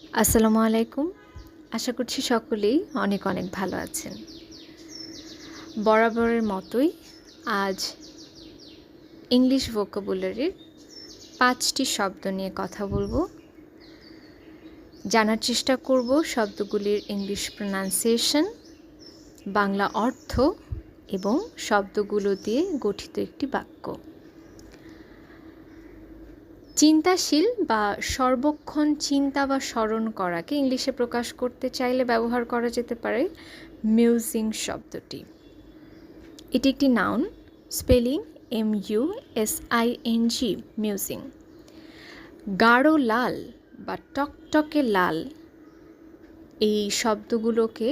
আসসালামু আলাইকুম। আশা করছি সকলেই অনেক অনেক ভালো আছেন। বরাবরের মতোই আজ ইংলিশ ভোকাবুলারির পাঁচটি শব্দ নিয়ে কথা বলব। জানার চেষ্টা করব শব্দগুলির ইংলিশ প্রনাউন্সিয়েশন, বাংলা অর্থ এবং শব্দগুলো দিয়ে গঠিত একটি বাক্য। চিন্তাশীল বা সর্বক্ষণ চিন্তা বা স্মরণ করাকে ইংলিশে প্রকাশ করতে চাইলে ব্যবহার করা যেতে পারে মিউজিং শব্দটি। এটি একটি noun spelling M U S I N G musing গাঢ় লাল বা টকটকে লাল, এই শব্দগুলোকে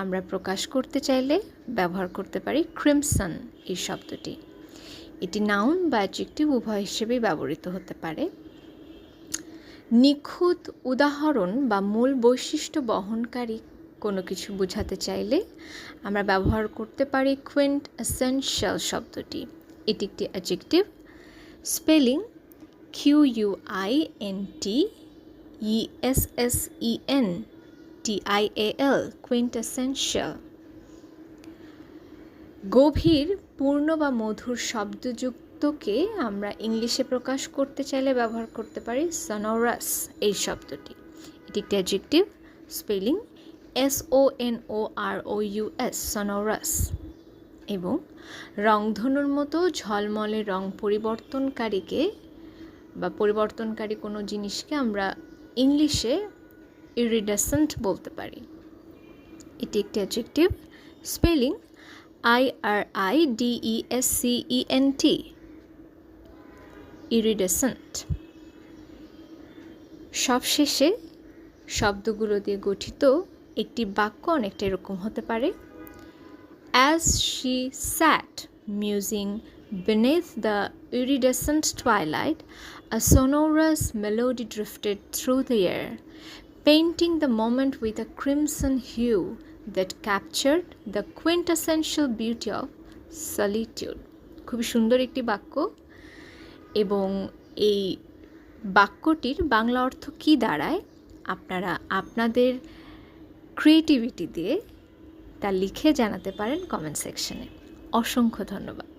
আমরা প্রকাশ করতে চাইলে ব্যবহার করতে পারি ক্রিমসন এই শব্দটি। এটি নাউন বা অ্যাডজেক্টিভ উভয় হিসেবেই ব্যবহৃত হতে পারে। নিখুঁত উদাহরণ বা মূল বৈশিষ্ট্য বহনকারী কোনো কিছু বোঝাতে চাইলে আমরা ব্যবহার করতে পারি কুইন্ট এসেনশিয়াল শব্দটি। এটি একটি adjective spelling Q U I N T E S S E N T I A L quintessential গভীর, পূর্ণ বা মধুর শব্দযুক্তকে আমরা ইংলিশে প্রকাশ করতে চাইলে ব্যবহার করতে পারি সনোরাস এই শব্দটি। এটি একটি adjective spelling S O N O R O U S sonorous এবং রংধনুর মতো ঝলমলে রং পরিবর্তনকারীকে বা পরিবর্তনকারী কোনো জিনিসকে আমরা ইংলিশে ইরিডাসেন্ট বলতে পারি। এটি একটি adjective spelling I R I D E S C E N T iridescent সবশেষে শব্দগুলো দিয়ে গঠিত একটি বাক্য অনেকটা এরকম হতে পারে as she sat musing beneath the iridescent twilight, a sonorous melody drifted through the air, painting the moment with a crimson hue that captured the quintessential beauty of solitude. খুবই সুন্দর একটি বাক্য। এবং এই বাক্যটির বাংলা অর্থ কি দাঁড়ায়? আপনারা আপনাদের ক্রিয়েটিভিটি দিয়ে তা লিখে জানাতে পারেন কমেন্ট সেকশনে অসংখ্য ধন্যবাদ।